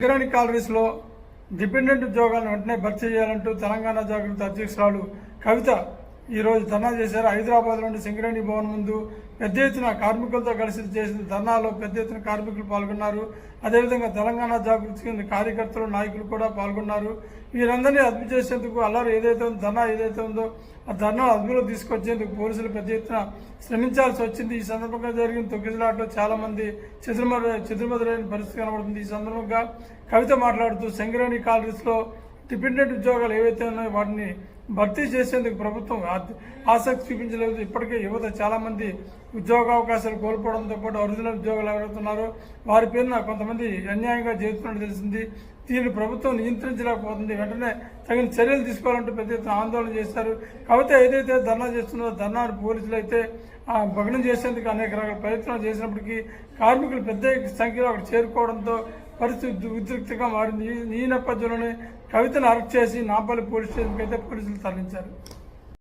కిరణి కాలరీస్లో dependent ఉద్యోగాలను వెంటనే భర్తీ చేయాలంటూ తెలంగాణ జాగృతి అధ్యక్షురాలు కవిత ఈరోజు ధర్నా చేశారు. హైదరాబాద్లోని సింగరేణి భవన్ ముందు పెద్ద ఎత్తున కార్మికులతో కలిసి చేసిన ధర్నాలో పెద్ద ఎత్తున కార్మికులు పాల్గొన్నారు. అదేవిధంగా తెలంగాణ జాగృతి కింద కార్యకర్తలు నాయకులు కూడా పాల్గొన్నారు. వీరందరినీ అదుపు చేసేందుకు అల్లరి ఏదైతే ఉందో ధర్నా ఏదైతే ఉందో ఆ ధర్నా అదుపులో తీసుకొచ్చేందుకు పోలీసులు పెద్ద ఎత్తున శ్రమించాల్సి వచ్చింది. ఈ సందర్భంగా జరిగిన తొక్కిసలాట్లో చాలా మంది చెదురుమర చెదురుమదురైన పరిస్థితి కనబడుతుంది. ఈ సందర్భంగా కవిత మాట్లాడుతూ సింగరేణి కాలరీస్లో డిపెండెంట్ ఉద్యోగాలు ఏవైతే ఉన్నాయో వాటిని భర్తీ చేసేందుకు ప్రభుత్వం ఆసక్తి చూపించలేదు. ఇప్పటికే యువత చాలా మంది ఉద్యోగ అవకాశాలు కోల్పోవడంతో పాటు ఒరిజినల్ ఉద్యోగాలు ఎవరైతున్నారో వారి పేరున కొంతమంది అన్యాయంగా జీవిస్తున్నట్టు తెలిసింది. దీన్ని ప్రభుత్వం నియంత్రించలేకపోతుంది. వెంటనే తగిన చర్యలు తీసుకోవాలంటూ పెద్ద ఎత్తున ఆందోళన చేశారు. కాకపోతే ఏదైతే ధర్నా చేస్తుందో ధర్నా పోలీసులు అయితే ఆ, భగ్నం చేసేందుకు అనేక రకాల ప్రయత్నాలు చేసినప్పటికీ కార్మికులు పెద్ద సంఖ్యలో అక్కడ చేరుకోవడంతో పరిస్థితి ఉద్రిక్తంగా మారింది ఈ- నేపథ్యంలోనే కవితను అరెస్ట్ చేసి నాపల్లి పోలీస్ స్టేషన్కి అయితే పోలీసులు తరలించారు.